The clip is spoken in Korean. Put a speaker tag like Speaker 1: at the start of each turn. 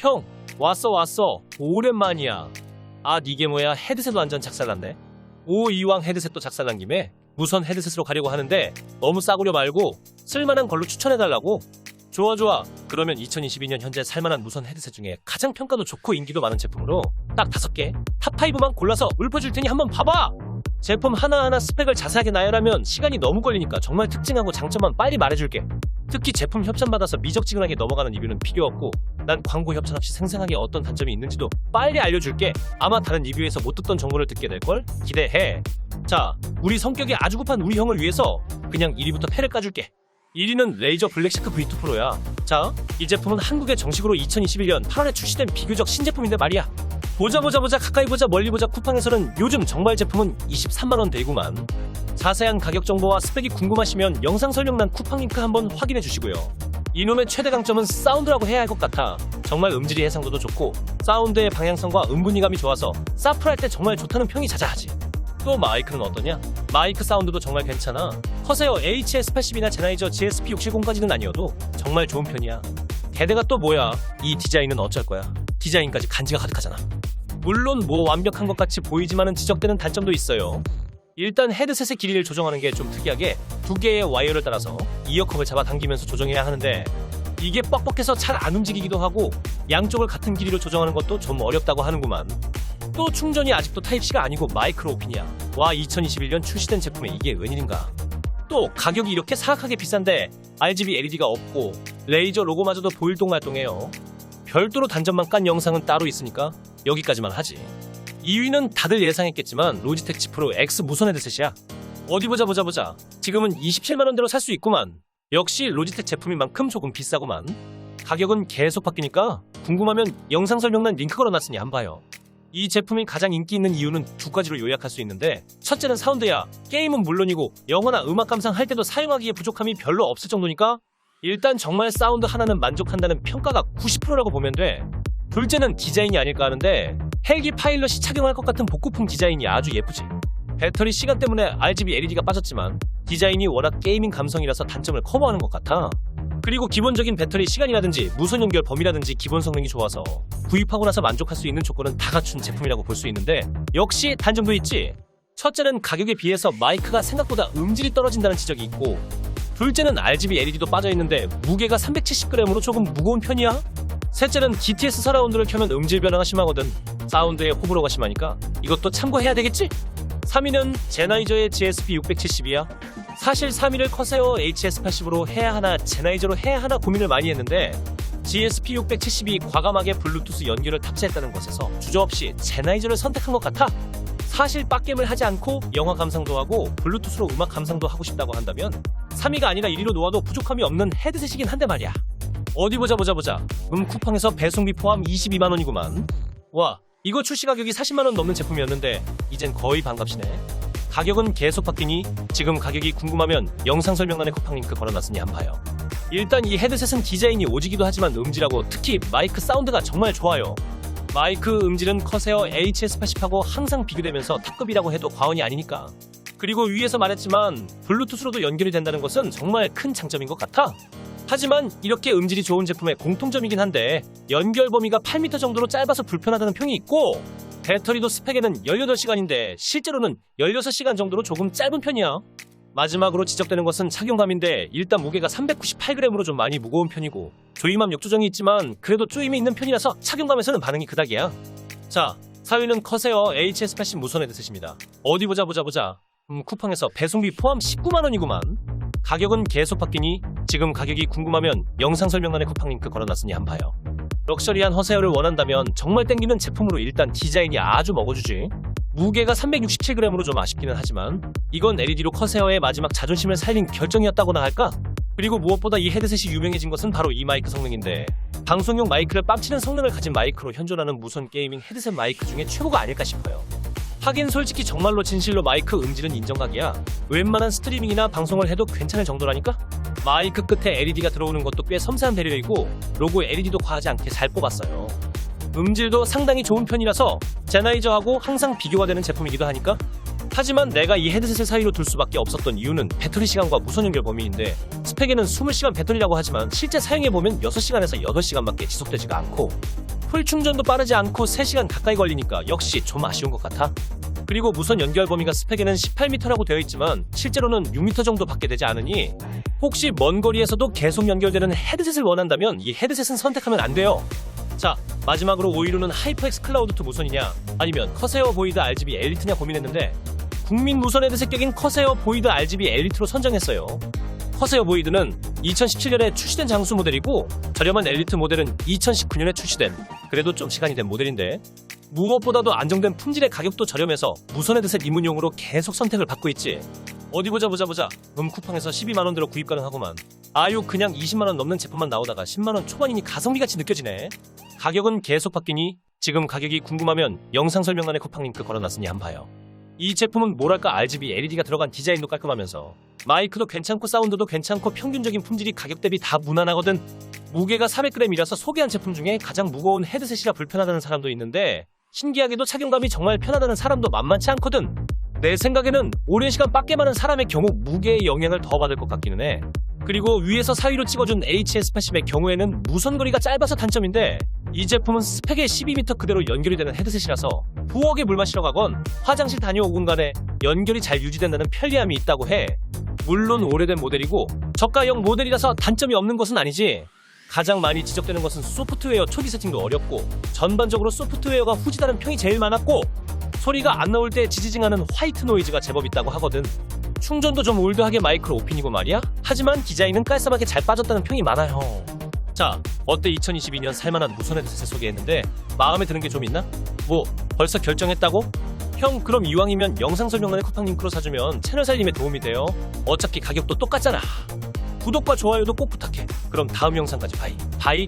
Speaker 1: 형 왔어 왔어. 오랜만이야. 아 니게 뭐야 헤드셋 완전 작살났네. 오 이왕 헤드셋도 작살난 김에 무선 헤드셋으로 가려고 하는데 너무 싸구려 말고 쓸만한 걸로 추천해달라고. 좋아 좋아. 그러면 2022년 현재 살만한 무선 헤드셋 중에 가장 평가도 좋고 인기도 많은 제품으로 딱 다섯 개 탑5만 골라서 읊어줄 테니 한번 봐봐. 제품 하나하나 스펙을 자세하게 나열하면 시간이 너무 걸리니까 정말 특징하고 장점만 빨리 말해줄게 특히 제품 협찬받아서 미적지근하게 넘어가는 리뷰는 필요 없고 난 광고 협찬 없이 생생하게 어떤 단점이 있는지도 빨리 알려줄게. 아마 다른 리뷰에서 못 듣던 정보를 듣게 될 걸? 기대해. 자 우리 성격이 아주 급한 우리 형을 위해서 그냥 1위부터 패를 까줄게. 1위는 레이저 블랙시크 V2 프로야. 자 이 제품은 한국에 정식으로 2021년 8월에 출시된 비교적 신제품인데 말이야 보자 보자 보자 가까이 보자 멀리 보자 쿠팡에서는 요즘 정말 제품은 23만원 대구만 자세한 가격 정보와 스펙이 궁금하시면 영상 설명란 쿠팡 링크 한번 확인해 주시고요. 이놈의 최대 강점은 사운드라고 해야 할 것 같아. 정말 음질이 해상도도 좋고 사운드의 방향성과 음분이감이 좋아서 사프할 때 정말 좋다는 평이 자자하지. 또 마이크는 어떠냐? 마이크 사운드도 정말 괜찮아. 커세어 HS80이나 제나이저 GSP670까지는 아니어도 정말 좋은 편이야. 게다가 또 뭐야? 이 디자인은 어쩔 거야? 디자인까지 간지가 가득하잖아. 물론 뭐 완벽한 것 같이 보이지만은 지적되는 단점도 있어요. 일단 헤드셋의 길이를 조정하는 게 좀 특이하게 두 개의 와이어를 따라서 이어컵을 잡아 당기면서 조정해야 하는데 이게 뻑뻑해서 잘 안 움직이기도 하고 양쪽을 같은 길이로 조정하는 것도 좀 어렵다고 하는구만. 또 충전이 아직도 타입C가 아니고 마이크로 오핀이야. 와 2021년 출시된 제품에 이게 웬일인가. 또 가격이 이렇게 사악하게 비싼데 RGB LED가 없고 레이저 로고마저도 보일동말동해요. 별도로 단점만 깐 영상은 따로 있으니까 여기까지만 하지. 2위는 다들 예상했겠지만 로지텍 G 프로 X 무선 헤드셋이야. 어디 보자 보자 보자. 지금은 27만 원대로 살 수 있구만. 역시 로지텍 제품인 만큼 조금 비싸구만. 가격은 계속 바뀌니까 궁금하면 영상 설명란 링크 걸어놨으니 한 봐요. 이 제품이 가장 인기 있는 이유는 두 가지로 요약할 수 있는데 첫째는 사운드야. 게임은 물론이고 영화나 음악 감상할 때도 사용하기에 부족함이 별로 없을 정도니까 일단 정말 사운드 하나는 만족한다는 평가가 90%라고 보면 돼. 둘째는 디자인이 아닐까 하는데 헬기 파일럿이 착용할 것 같은 복고풍 디자인이 아주 예쁘지. 배터리 시간 때문에 RGB LED가 빠졌지만 디자인이 워낙 게이밍 감성이라서 단점을 커버하는 것 같아. 그리고 기본적인 배터리 시간이라든지 무선 연결 범위라든지 기본 성능이 좋아서 구입하고 나서 만족할 수 있는 조건은 다 갖춘 제품이라고 볼 수 있는데 역시 단점도 있지. 첫째는 가격에 비해서 마이크가 생각보다 음질이 떨어진다는 지적이 있고 둘째는 RGB LED도 빠져 있는데 무게가 370g으로 조금 무거운 편이야. 셋째는 GTS 서라운드를 켜면 음질 변화가 심하거든. 사운드에 호불호가 심하니까 이것도 참고해야 되겠지? 3위는 제나이저의 GSP670이야. 사실 3위를 커세어 HS80으로 해야 하나 제나이저로 해야 하나 고민을 많이 했는데 GSP670이 과감하게 블루투스 연결을 탑재했다는 것에서 주저없이 제나이저를 선택한 것 같아. 사실 빡겜을 하지 않고 영화 감상도 하고 블루투스로 음악 감상도 하고 싶다고 한다면 3위가 아니라 1위로 놓아도 부족함이 없는 헤드셋이긴 한데 말이야. 어디 보자 보자 보자. 음 쿠팡에서 배송비 포함 22만 원이구만. 와 이거 출시 가격이 40만 원 넘는 제품이었는데 이젠 거의 반값이네. 가격은 계속 바뀌니 지금 가격이 궁금하면 영상 설명란에 쿠팡 링크 걸어놨으니 한 봐요. 일단 이 헤드셋은 디자인이 오지기도 하지만 음질하고 특히 마이크 사운드가 정말 좋아요. 마이크 음질은 커세어 HS80하고 항상 비교되면서 탑급이라고 해도 과언이 아니니까. 그리고 위에서 말했지만 블루투스로도 연결이 된다는 것은 정말 큰 장점인 것 같아. 하지만 이렇게 음질이 좋은 제품의 공통점이긴 한데 연결 범위가 8m 정도로 짧아서 불편하다는 평이 있고 배터리도 스펙에는 18시간인데 실제로는 16시간 정도로 조금 짧은 편이야. 마지막으로 지적되는 것은 착용감인데 일단 무게가 398g으로 좀 많이 무거운 편이고 조임함 역조정이 있지만 그래도 조임이 있는 편이라서 착용감에서는 반응이 그닥이야. 자, 4위는 커세어 HS80 무선 헤드 셋입니다. 어디 보자 보자 보자. 음, 쿠팡에서 배송비 포함 19만 원이구만. 가격은 계속 바뀌니 지금 가격이 궁금하면 영상 설명란에 쿠팡 링크 걸어놨으니 한 봐요. 럭셔리한 허세어를 원한다면 정말 땡기는 제품으로 일단 디자인이 아주 먹어주지. 무게가 367g으로 좀 아쉽기는 하지만 이건 LED로 커세어의 마지막 자존심을 살린 결정이었다고나 할까? 그리고 무엇보다 이 헤드셋이 유명해진 것은 바로 이 마이크 성능인데 방송용 마이크를 뺨치는 성능을 가진 마이크로 현존하는 무선 게이밍 헤드셋 마이크 중에 최고가 아닐까 싶어요. 하긴 솔직히 정말로 진실로 마이크 음질은 인정각이야. 웬만한 스트리밍이나 방송을 해도 괜찮을 정도라니까? 마이크 끝에 LED가 들어오는 것도 꽤 섬세한 배려이고 로고 LED도 과하지 않게 잘 뽑았어요. 음질도 상당히 좋은 편이라서 제나이저하고 항상 비교가 되는 제품이기도 하니까 하지만 내가 이 헤드셋을 사이로 둘 수밖에 없었던 이유는 배터리 시간과 무선 연결 범위인데 스펙에는 20시간 배터리라고 하지만 실제 사용해보면 6시간에서 8시간밖에 지속되지가 않고 풀 충전도 빠르지 않고 3시간 가까이 걸리니까 역시 좀 아쉬운 것 같아. 그리고 무선 연결 범위가 스펙에는 18m라고 되어 있지만 실제로는 6m 정도밖에 되지 않으니 혹시 먼 거리에서도 계속 연결되는 헤드셋을 원한다면 이 헤드셋은 선택하면 안 돼요. 자, 마지막으로 5위로는 하이퍼엑스 클라우드2 무선이냐 아니면 커세어 보이드 RGB 엘리트냐 고민했는데 국민 무선 헤드셋 격인 커세어 보이드 RGB 엘리트로 선정했어요. 커세어 보이드는 2017년에 출시된 장수 모델이고 저렴한 엘리트 모델은 2019년에 출시된 그래도 좀 시간이 된 모델인데 무엇보다도 안정된 품질의 가격도 저렴해서 무선 헤드셋 입문용으로 계속 선택을 받고 있지. 어디 보자 보자 보자. 음 쿠팡에서 12만 원대로 구입 가능하구만. 아유 그냥 20만 원 넘는 제품만 나오다가 10만 원 초반이니 가성비 같이 느껴지네. 가격은 계속 바뀌니 지금 가격이 궁금하면 영상 설명란에 쿠팡 링크 걸어놨으니 한번 봐요. 이 제품은 뭐랄까 RGB LED가 들어간 디자인도 깔끔하면서 마이크도 괜찮고 사운드도 괜찮고 평균적인 품질이 가격 대비 다 무난하거든. 무게가 400g이라서 소개한 제품 중에 가장 무거운 헤드셋이라 불편하다는 사람도 있는데 신기하게도 착용감이 정말 편하다는 사람도 만만치 않거든. 내 생각에는 오랜 시간 밖에 많은 사람의 경우 무게의 영향을 더 받을 것 같기는 해. 그리고 위에서 사위로 찍어준 HS80의 경우에는 무선 거리가 짧아서 단점인데 이 제품은 스펙에 12m 그대로 연결이 되는 헤드셋이라서 부엌에 물 마시러 가건 화장실 다녀오건 간에 연결이 잘 유지된다는 편리함이 있다고 해. 물론 오래된 모델이고 저가형 모델이라서 단점이 없는 것은 아니지. 가장 많이 지적되는 것은 소프트웨어 초기 세팅도 어렵고 전반적으로 소프트웨어가 후지다는 평이 제일 많았고 소리가 안 나올 때 지지징하는 화이트 노이즈가 제법 있다고 하거든. 충전도 좀 올드하게 마이크로 오핀이고 말이야. 하지만 디자인은 깔쌈하게 잘 빠졌다는 평이 많아요. 자, 어때 2022년 살만한 무선 헤드 셋 소개했는데 마음에 드는 게 좀 있나? 뭐 벌써 결정했다고? 형 그럼 이왕이면 영상 설명란에 쿠팡 링크로 사주면 채널 살림에 도움이 돼요. 어차피 가격도 똑같잖아. 구독과 좋아요도 꼭 부탁해. 그럼 다음 영상까지 바이. 바이.